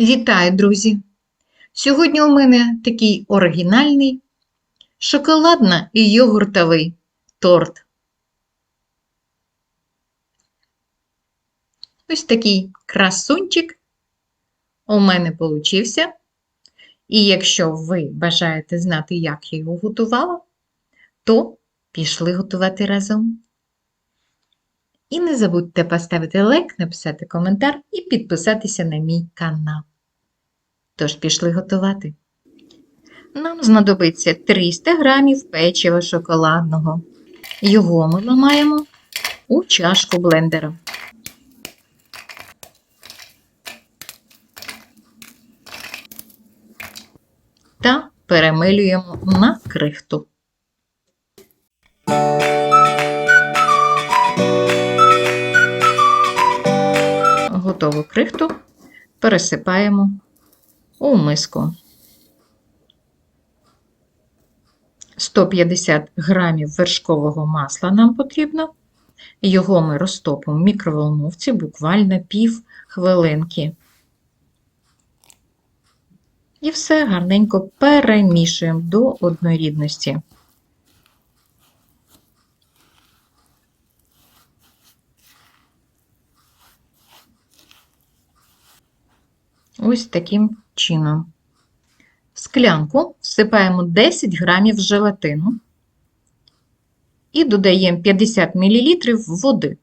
Вітаю, друзі! Сьогодні у мене такий оригінальний шоколадно і йогуртовий торт. Ось такий красунчик у мене получився. І якщо ви бажаєте знати, як я його готувала, то пішли готувати разом. І не забудьте поставити лайк, написати коментар і підписатися на мій канал. Тож пішли готувати. Нам знадобиться 300 грамів печива шоколадного. Його ми ламаємо у чашку блендера. Та перемилюємо на крихту. Готову крихту пересипаємо у миску. 150 грамів вершкового масла нам потрібно. Його ми розтопимо в мікроволновці буквально пів хвилинки. І все гарненько перемішуємо до однорідності. Ось таким чином. В склянку всипаємо 10 грамів желатину і додаємо 50 мл води.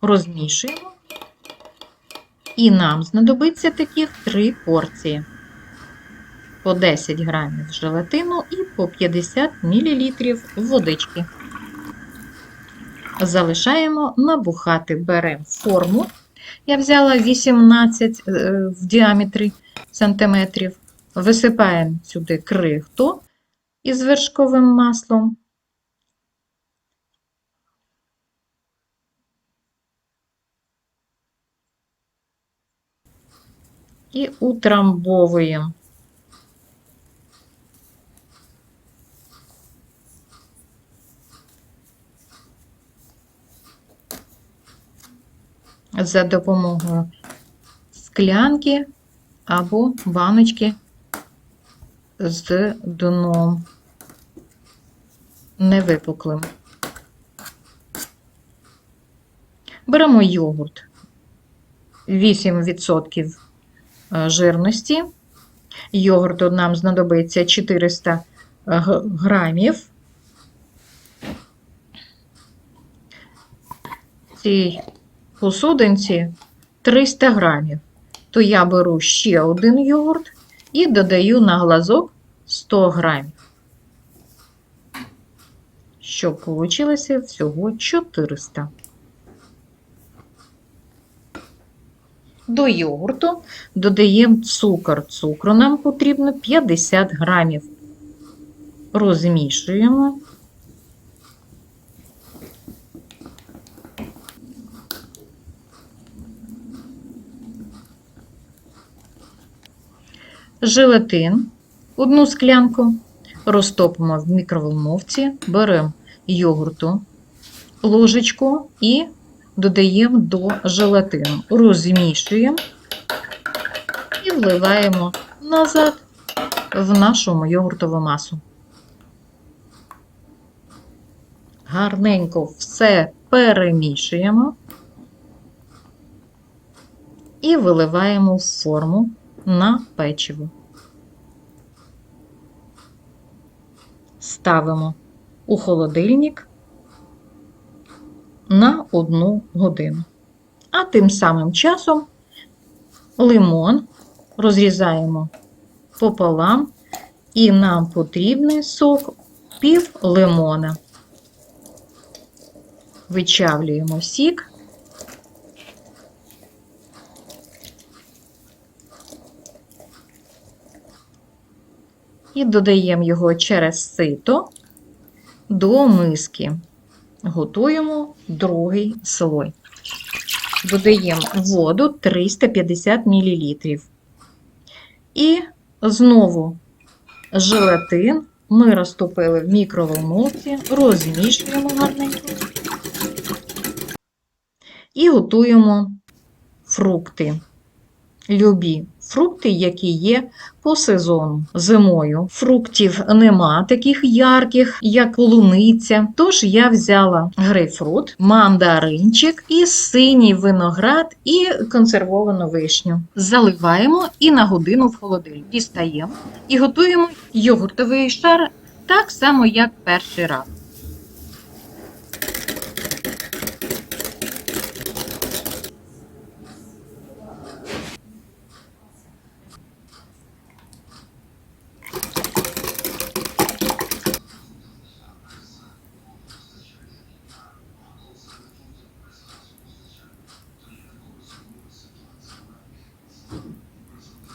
Розмішуємо. І нам знадобиться таких 3 порції. По 10 грамів желатину і по 50 мл водички. Залишаємо набухати, беремо форму. Я взяла 18 в діаметрі сантиметрів. Висипаємо сюди крихту із вершковим маслом. І утрамбовуємо. За допомогою склянки або баночки з дном невипуклим. Беремо йогурт 8% жирності. Йогурту нам знадобиться 400 грамів. Цій посудинці 300 грамів, то я беру ще один йогурт і додаю на глазок 100 грамів, щоб вийшло всього 400. До йогурту додаємо цукор. Цукру нам потрібно 50 грамів. Розмішуємо. Желатин, одну склянку, розтопимо в мікроволновці, беремо йогурту, ложечку і додаємо до желатину, розмішуємо і вливаємо назад в нашу йогуртову масу. Гарненько все перемішуємо і виливаємо в форму на печиво. Ставимо у холодильник на одну годину. А тим самим часом лимон розрізаємо пополам, і нам потрібний сок пів лимона. Вичавлюємо сік і додаємо його через сито до миски. Готуємо другий слой. Додаємо воду 350 мл. І знову желатин ми розтопили в мікроволновці, розмішуємо гарненько. і готуємо фрукти. Любі фрукти, які є по сезону. Зимою фруктів нема таких ярких, як полуниця. Тож я взяла грейпфрут, мандаринчик і синій виноград і консервовану вишню. Заливаємо і на годину в холодильник. Дістаємо і готуємо йогуртовий шар так само, як перший раз.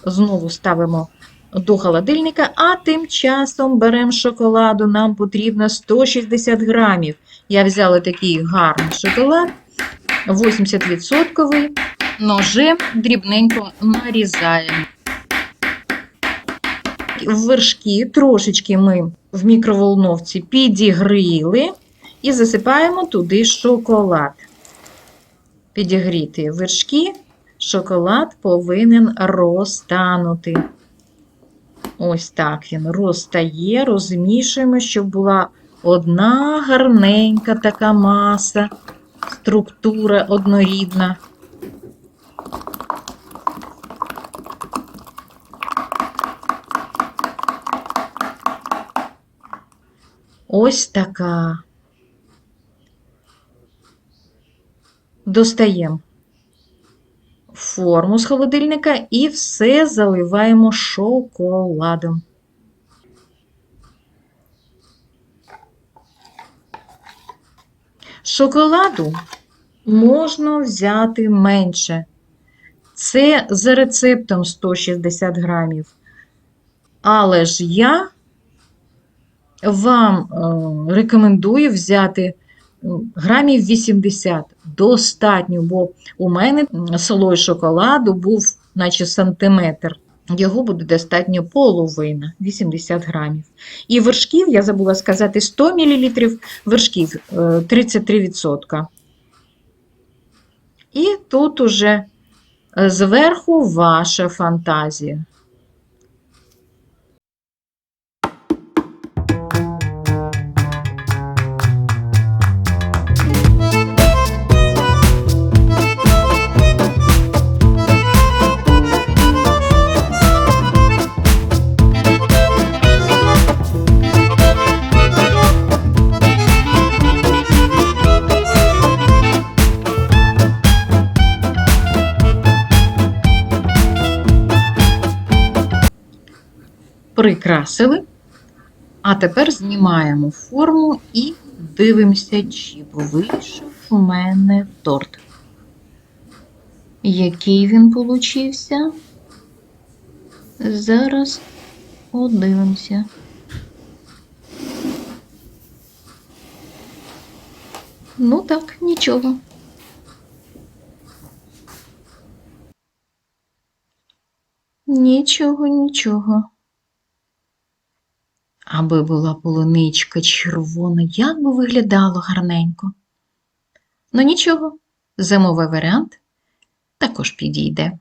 Знову ставимо до холодильника, а тим часом беремо шоколаду. Нам потрібно 160 грамів. Я взяла такий гарний шоколад, 80%. Ножем дрібненько нарізаємо. Вершки трошечки ми в мікроволновці підігріли і засипаємо туди шоколад. Підігріти вершки, шоколад повинен розтанути. Ось так він розтає, розмішуємо, щоб була одна гарненька така маса, структура однорідна. Ось така. Достаємо форму з холодильника і все заливаємо шоколадом. Шоколаду можна взяти менше. Це за рецептом 160 грамів. Але ж я вам е, рекомендую взяти грамів 80 достатньо, бо у мене м, слой шоколаду був наче сантиметр. Його буде достатньо половина 80 грамів. І вершків, я забула сказати, 100 мл вершків е, 33%. І тут уже е, зверху ваша фантазія. Прикрасили. А тепер знімаємо форму і дивимося, чи вийшов у мене торт. Який він получився? Зараз подивимося. Ну так, нічого. Нічого, нічого. Аби була полуничка червона, як би виглядало гарненько. Ну нічого, зимовий варіант також підійде.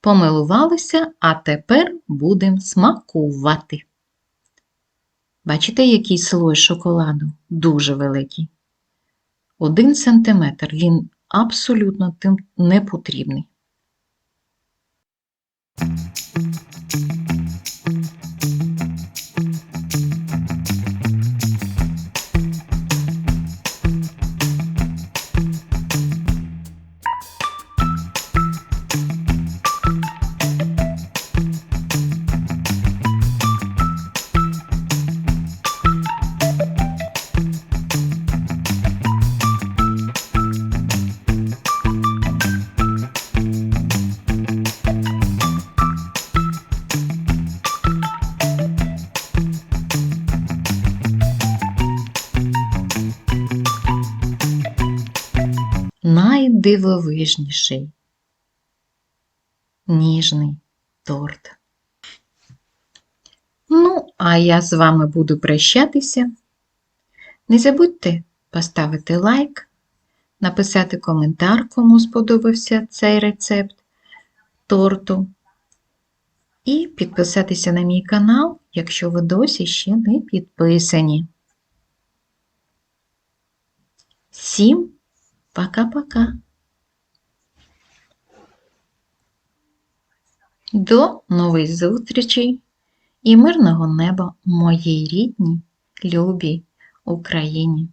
Помилувалися, а тепер будемо смакувати. Бачите, який слой шоколаду? Дуже великий. Один сантиметр, він абсолютно тим не потрібний. Найдивовижніший ніжний торт. Ну, а я з вами буду прощатися. Не забудьте поставити лайк, написати коментар, кому сподобався цей рецепт торту. І підписатися на мій канал, якщо ви досі ще не підписані. Всім пока-пока. До нових зустрічей і мирного неба моїй рідній, любій Україні.